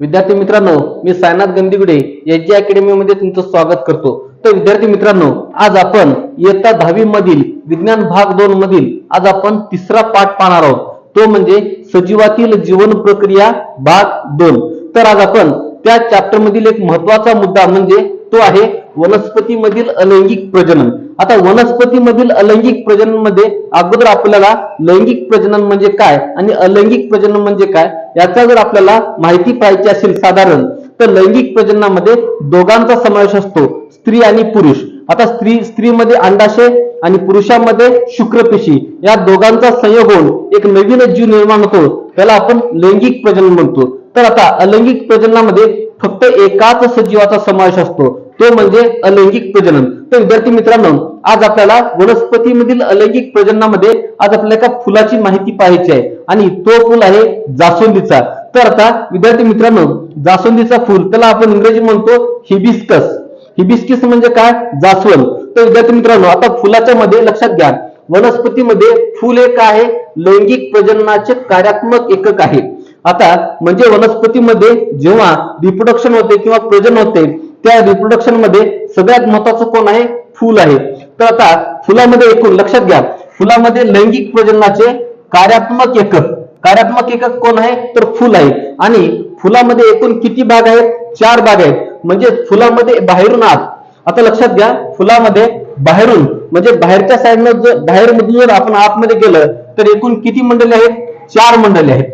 विद्यार्थी मित्रांनो मी सायनाथ गंदिगुडे एच अकॅडमी मध्ये तुमचं स्वागत करतो. तर विद्यार्थी मित्रांनो आज आपण इयत्ता दहावी मधील विज्ञान भाग दोन मधील आज आपण तिसरा पाठ पाहणार आहोत. तो म्हणजे सजीवातील जीवन प्रक्रिया भाग दोन. तर आज आपण त्या चॅप्टर मधील एक महत्त्वाचा मुद्दा म्हणजे तो आहे वनस्पतीमधील अलैंगिक प्रजनन. आता वनस्पतीमधील अलैंगिक प्रजननमध्ये अगोदर आपल्याला लैंगिक प्रजनन म्हणजे काय आणि अलैंगिक प्रजनन म्हणजे काय याचा जर आपल्याला माहिती पाहिजे असेल साधारण तर लैंगिक प्रजननामध्ये दोघांचा समावेश असतो स्त्री आणि पुरुष. आता स्त्री स्त्रीमध्ये अंडाशय आणि पुरुषामध्ये शुक्रपेशी. या दोघांचा संयोग होऊन एक नवीन जीव निर्माण होतो त्याला आपण लैंगिक प्रजनन म्हणतो. तर आता अलैंगिक प्रजननामध्ये फक्त एकाच सजीवाचा समावेश असतो तो म्हणजे अलैंगिक प्रजनन. तर विद्यार्थी मित्रांनो आज आपल्याला वनस्पतीमधील अलैंगिक प्रजननामध्ये आज आपल्याला एका फुलाची माहिती पाहायची आहे. आणि तो फुल आहे जास्वंदीचा तर आता विद्यार्थी मित्रांनो जास्वंदीचा फुल त्याला आपण इंग्रजी म्हणतो हिबिस्कस. हिबिस्किस म्हणजे काय? जास्वंद. तर विद्यार्थी मित्रांनो आता फुलाच्या मध्ये लक्षात घ्या. वनस्पतीमध्ये फुल एक आहे लैंगिक प्रजननाचे कार्यात्मक एकक आहे. आता म्हणजे वनस्पतीमध्ये जेव्हा रिप्रोडक्शन होते किंवा प्रजन होते त्या रिप्रोडक्शनमध्ये सगळ्यात महत्वाचं कोण आहे? फुल आहे. तर आता फुलामध्ये एकूण लक्षात घ्या. फुलामध्ये लैंगिक प्रजननाचे कार्यात्मक एकक. कार्यात्मक एकक कोण आहे? तर फुल आहे. आणि फुलामध्ये एकूण किती भाग आहेत? चार भाग आहेत. म्हणजे फुलामध्ये बाहेरून आत. आता लक्षात घ्या फुलामध्ये बाहेरून म्हणजे बाहेरच्या साईडनं जर बाहेर मधून जर आपण आतमध्ये गेलं तर एकूण किती मंडळी आहेत? चार मंडळी आहेत.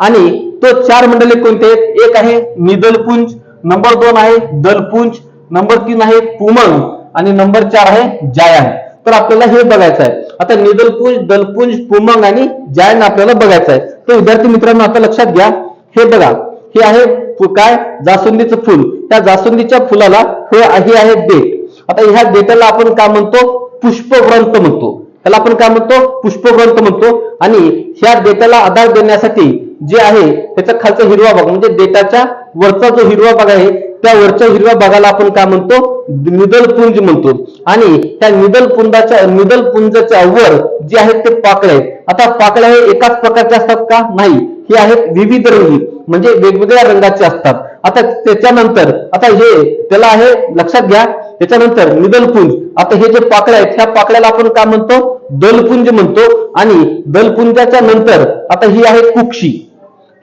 आणि तो चार मंडले कोणते आहेत? एक आहे निदलपुंज नंबर दोन आहे दलपुंज नंबर तीन आहे पुमंग आणि नंबर चार आहे जायन तर आपल्याला हे बघायचं आहे. आता निदलपुंज दलपुंज पुमंग आणि जायन आपल्याला बघायचं आहे. तर विद्यार्थी मित्रांनो आता लक्षात घ्या. हे बघा. हे आहे काय? जास्वंदीचं फुल. त्या जास्वंदीच्या फुलाला हे आहे डेट. आता ह्या डेटाला आपण काय म्हणतो? पुष्पग्रंथ म्हणतो. त्याला आपण काय म्हणतो? पुष्पग्रंथ म्हणतो. आणि ह्या डेटाला आधार देण्यासाठी जे आहे त्याचा खालचा हिरवा भाग म्हणजे डेटाच्या वरचा जो हिरवा भाग आहे त्या वरच्या हिरव्या भागाला आपण काय म्हणतो? निदल पुंज म्हणतो. आणि त्या निदल पुंजाच्या निदल पुंजाच्या वर जे आहेत ते पाकळे आहेत. आता पाकळ्या हे एकाच प्रकारचे असतात का? नाही. हे आहेत विविध रंगी म्हणजे वेगवेगळ्या रंगाचे असतात. आता त्याच्यानंतर आता हे त्याला आहे लक्षात घ्या. त्याच्यानंतर निदलपुंज आता हे जे पाकळ्या आहेत ह्या पाकळ्याला आपण काय म्हणतो? दलपुंज म्हणतो. आणि दलपुंजाच्या नंतर आता ही आहे कुक्षी.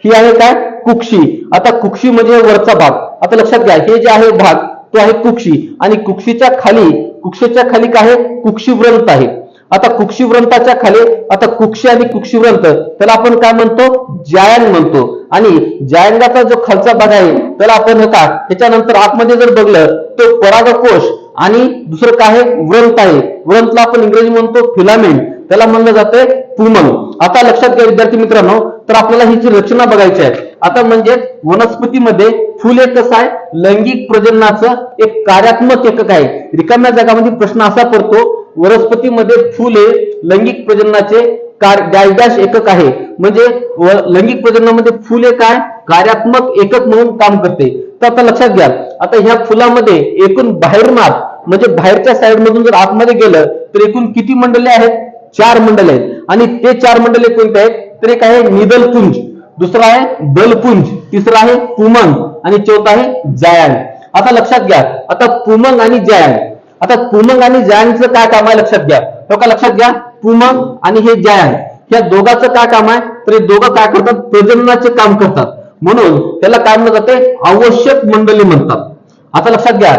ही आहे काय? कुक्षी. आता कुक्षी म्हणजे वरचा भाग. आता लक्षात घ्या हे जे आहे भाग तो आहे कुक्षी. आणि कुक्षीच्या खाली कुक्षीच्या खाली काय आहे? कुक्षीव्रंत आहे. आता कुक्षीव्रंताच्या खाली आता कुक्षी आणि कुक्षीव्रंत त्याला आपण काय म्हणतो? जायंग म्हणतो. आणि जायंगाचा जो खालचा भाग आहे त्याला आपण होता त्याच्यानंतर आतमध्ये जर बघलं तो परागकोश आणि दुसरं काय आहे? व्रंत आहे. व्रंतला आपण इंग्रजी म्हणतो फिलामेंट. त्याला म्हणलं जातंय पुमन आता लक्षात घ्या विद्यार्थी मित्रांनो तर आपल्याला ही जी रचना बघायची आहे आता म्हणजे वनस्पतीमध्ये फुल एक कसं आहे लैंगिक प्रजननाचं एक कार्यात्मक एकक आहे. रिकाम्या जगामध्ये प्रश्न असा पडतो वनस्पतीमध्ये फुल हे लैंगिक प्रजननाचे डॅश एकक आहे. म्हणजे लैंगिक प्रजननामध्ये फुल एक काय कार्यात्मक एकक म्हणून काम करते. तर आता लक्षात घ्या आता ह्या फुलामध्ये एकूण बाहेरून आत म्हणजे बाहेरच्या साईड मधून जर आतमध्ये गेलं तर एकूण किती मंडले आहेत? चार मंडले आहेत. आणि ते चार मंडले कोणते आहेत? तर एक आहे निदलपुंज दुसरा आहे दलपुंज तिसरा आहे पुमंग आणि चौथा आहे जायन. आता लक्षात घ्या आता पुमंग आणि जयान. आता पुमंग आणि जायनचं काय काम आहे? लक्षात घ्या. तो का लक्षात घ्या? पुमंग आणि हे जायन. या दोघांचं काय काम आहे? तर हे दोघं काय करतात? प्रजननाचे काम करतात. म्हणून त्याला काय म्हणलं जाते? आवश्यक मंडली म्हणतात. आता लक्षात घ्या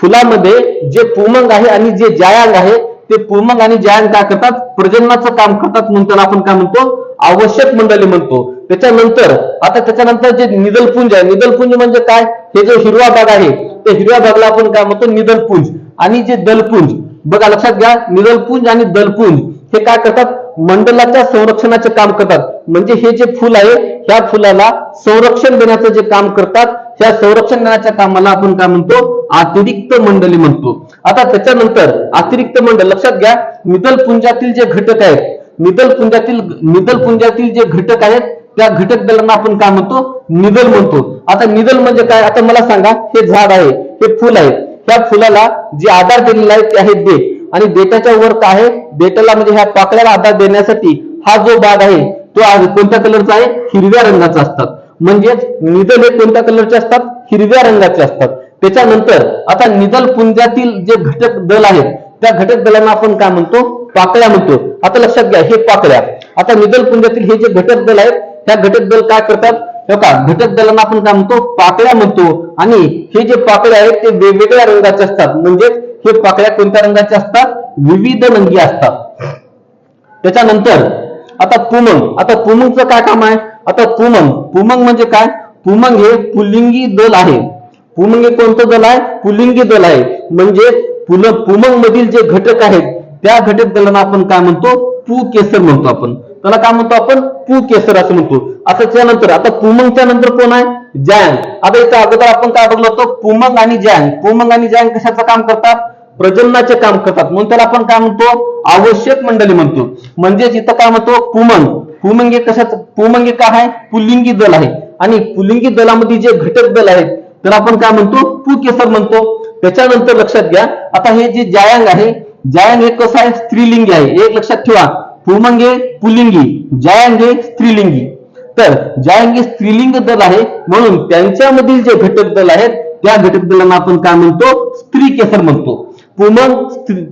फुलामध्ये जे पुमंग आहे आणि जे जायांग आहे ते पुमंग आणि जायांग काय करतात? प्रजननाचं काम करतात म्हणून त्याला आपण काय म्हणतो? आवश्यक मंडळी म्हणतो. त्याच्यानंतर आता त्याच्यानंतर जे निदलपुंज आहे निदलपुंज म्हणजे काय? हे जो हिरवा भाग आहे त्या हिरव्या भागाला आपण काय म्हणतो? निदलपुंज. आणि जे दलपुंज बघा लक्षात घ्या निदलपुंज आणि दलपुंज हे काय करतात? मंडलाच्या संरक्षणाचे काम करतात. म्हणजे हे जे फुल आहे ह्या फुलाला संरक्षण देण्याचं जे काम करतात त्या संरक्षण देण्याच्या कामाला आपण काय म्हणतो? अतिरिक्त मंडली म्हणतो. आता त्याच्यानंतर अतिरिक्त मंडळ लक्षात घ्या निदल पुंजातील जे घटक आहेत निदल पुंजातील निदल पुंजातील जे घटक आहेत त्या घटक दलांना आपण काय म्हणतो? निदल म्हणतो. आता निदल म्हणजे काय? आता मला सांगा हे झाड आहे हे फुल आहे. त्या फुलाला जे आधार दिलेला आहे ते आहे देठ आणि देठाच्या वर काय आहे? देठाला म्हणजे ह्या पाकळ्याला आधार देण्यासाठी हा जो भाग आहे तो आज कोणत्या कलरचा आहे? हिरव्या रंगाचा असतात. म्हणजेच निदल हे कोणत्या कलरचे असतात? हिरव्या रंगाचे असतात. त्याच्यानंतर आता निदल पुंजातील जे घटक दल आहेत त्या घटक दलांना आपण काय म्हणतो? पाकळ्या म्हणतो. आता लक्षात घ्या हे पाकळ्या. आता निदल पुंजातील हे जे घटक दल आहेत त्या घटक दल काय करतात? हे का घटक दलांना आपण काय म्हणतो? पाकळ्या म्हणतो. आणि हे जे पाकळ्या आहेत ते वेगवेगळ्या रंगाचे असतात. म्हणजे हे पाकळ्या कोणत्या रंगाचे असतात? विविध रंगी असतात. त्याच्यानंतर आता पुमंग. आता पुमंगचं काय काम आहे? आता पुमंग. पुमंग म्हणजे काय? पुमंग हे पुलिंगी दल आहे. पुमंग हे कोणतं दल आहे? पुलिंगी दल आहे. म्हणजे पुल पुमंग मधील जे घटक आहेत त्या घटक दलांना आपण काय म्हणतो? पू केसर म्हणतो आपण. त्याला काय म्हणतो आपण? पू केसर असं म्हणतो. आता त्यानंतर आता पुमंगच्या नंतर कोण आहे? जॅंग आता इथं अगोदर आपण काय बघलो होतो? पुमंग आणि जॅंग पुमंग आणि जॅंग कशाचं काम करतात? प्रजननाचे काम करतात. म्हणून त्याला आपण काय म्हणतो? आवश्यक मंडळी म्हणतो. म्हणजेच इथं काय म्हणतो? पुमंग. पुमंग हे कशाच? पुमंग हे काय आहे? पुलिंगी दल आहे. आणि पुलिंगी दलामध्ये जे घटक दल आहेत तर आपण काय म्हणतो? पुकेसर म्हणतो. त्याच्यानंतर लक्षात घ्या. आता हे जे जायांग आहे जायांग हे कसं आहे? स्त्रीलिंगी आहे. एक लक्षात ठेवा. पुमंग हे जायांग हे स्त्रीलिंगी. तर जायांगी स्त्रीलिंग दल आहे. म्हणून त्यांच्यामधील जे घटक दल आहेत त्या घटक दलांना आपण काय म्हणतो? स्त्री केसर म्हणतो. पुमंग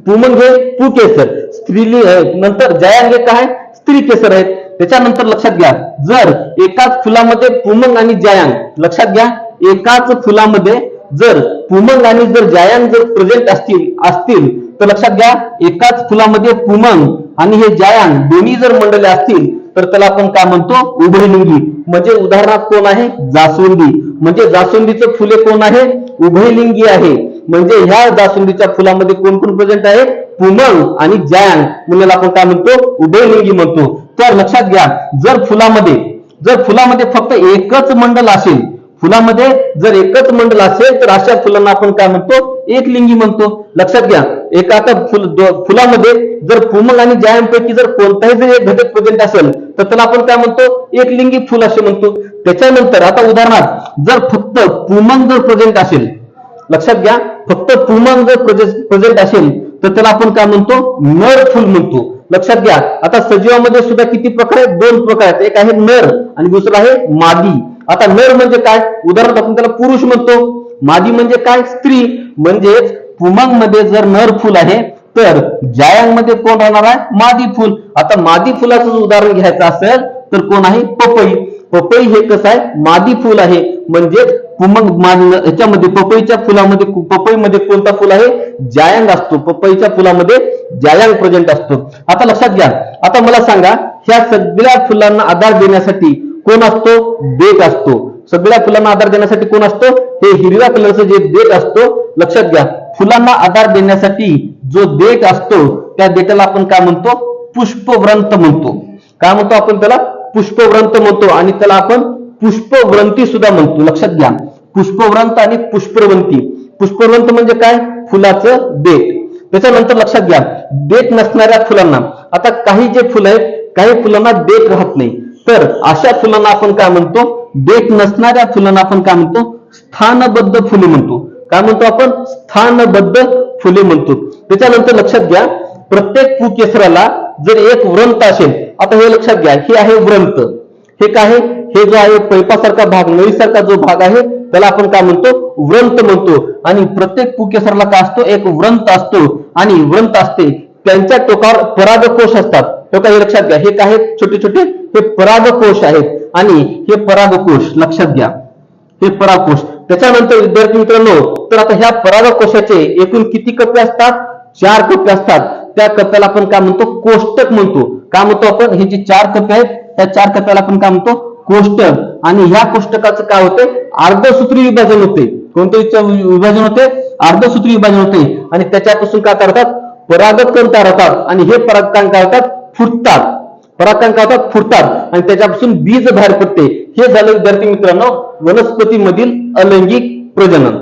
पुमंग हे पुकेसर स्त्रीलिंग नंतर जयांग हे काय? स्त्री केसर आहेत. त्याच्यानंतर लक्षात घ्या. जर एकाच फुलामध्ये पुमंग आणि जयांग लक्षात घ्या. एकाच फुलामध्ये जर पुमंग आणि जर जायन जर प्रेझेंट असतील असतील तर लक्षात घ्या एकाच फुलामध्ये पुमंग आणि हे जायन दोन्ही जर मंडले असतील तर त्याला आपण काय म्हणतो? उभयलिंगी म्हणजे उदाहरणार्थ कोण आहे? जास्वंदी म्हणजे जास्वंदीचं फुले कोण आहे? उभयलिंगी आहे. म्हणजे ह्या जास्वंदीच्या फुलामध्ये कोण कोण प्रेझेंट आहे? पुमंग आणि जायांग मुलाला आपण काय म्हणतो? उभयलिंगी म्हणतो. तर लक्षात घ्या जर फुलामध्ये जर फुलामध्ये फक्त एकच मंडल असेल फुलामध्ये जर एकच मंडल असेल तर अशा फुलांना आपण काय म्हणतो? एकलिंगी म्हणतो. लक्षात घ्या एका आता फुल फुलामध्ये जर पुमल आणि जायांपैकी जर कोणताही जर एक घटक प्रेझेंट असेल तर त्याला आपण काय म्हणतो? एकलिंगी फुल असे म्हणतो. त्याच्यानंतर आता उदाहरणार्थ जर फक्त पुमन जर प्रेझेंट असेल लक्षात घ्या फक्त पुमन जर प्रेझेंट असेल तर त्याला आपण काय म्हणतो? नर फुल म्हणतो. लक्षात घ्या आता सजीवामध्ये सुद्धा किती प्रकार आहेत? दोन प्रकार आहेत. एक आहे नर आणि दुसरा आहे मादी. आता नर म्हणजे काय? उदाहरणार्थ आपण त्याला पुरुष म्हणतो. मादी म्हणजे काय? स्त्री. म्हणजेच पुमंगमध्ये जर नर फुल आहे तर जायांगमध्ये कोण राहणार आहे? मादी फुल. आता मादी फुलाचं उदाहरण घ्यायचं असेल तर कोण आहे? पपई. पपई हे कसं आहे? मादी फुल आहे. म्हणजेच पुमंग याच्यामध्ये पपईच्या फुलामध्ये पपईमध्ये कोणता फुल आहे? जायांग असतो. पपईच्या फुलामध्ये जायांग प्रेझेंट असतो. आता लक्षात घ्या. आता मला सांगा ह्या सगळ्या फुलांना आधार देण्यासाठी कोण असतो? देठ असतो. सगळ्या फुलांना आधार देण्यासाठी कोण असतो? हे हिरव्या कलरचं जे देठ असतो लक्षात घ्या. फुलांना आधार देण्यासाठी जो देठ असतो त्या देठाला आपण काय म्हणतो? पुष्पव्रंत म्हणतो. काय म्हणतो आपण त्याला? पुष्पव्रंत म्हणतो. आणि त्याला आपण पुष्पव्रंती सुद्धा म्हणतो. लक्षात घ्या. पुष्पव्रंत आणि पुष्पवंती. पुष्पवंत म्हणजे काय? फुलाचं देठ. त्याच्यानंतर लक्षात घ्या. देठ नसणाऱ्या फुलांना. आता काही जे फुलं आहेत काही फुलांना देठ राहत नाही. तर अशा फुलांना आपण काय म्हणतो? देठ नसणाऱ्या फुलांना आपण काय म्हणतो? स्थानबद्ध फुले म्हणतो. काय म्हणतो आपण? स्थानबद्ध फुले म्हणतो. त्याच्यानंतर लक्षात घ्या प्रत्येक पुकेसराला जर एक व्रंत असेल आता हे लक्षात घ्या हे आहे व्रंत. हे काय आहे? हे जो आहे पैपासारखा भाग नळीसारखा जो भाग आहे त्याला आपण काय म्हणतो? व्रंत म्हणतो. आणि प्रत्येक पुकेसरला काय असतो? एक व्रंत असतो. आणि व्रंत असते. त्यांच्या टोकावर परागकोश असतात. तो काही लक्षात घ्या. हे काय छोटे छोटे हे परागकोश आहेत. आणि हे परागकोश लक्षात घ्या. हे परागकोश. त्याच्यानंतर विद्यार्थी मित्रांनो तर आता ह्या परागकोशाचे एकूण किती कप्पे असतात? चार कप्पे असतात. त्या कप्प्याला आपण काय म्हणतो? कोष्टक म्हणतो. काय म्हणतो आपण? हे जे चार कप्पे आहेत त्या चार कप्प्याला आपण काय म्हणतो? कोष्टक. आणि ह्या कोष्टकाचं काय होते? अर्धसूत्री विभाजन होते. कोणते विभाजन होते? अर्धसूत्री विभाजन होते. आणि त्याच्यापासून काय करतात? परागकण तयार होतात आणि हे परागकण काय होतात फुटतात. परागकण काय होतात फुटतात. आणि त्याच्यापासून बीज बाहेर पडते. हे झालं विद्यार्थी मित्रांनो वनस्पतीमधील अलैंगिक प्रजनन.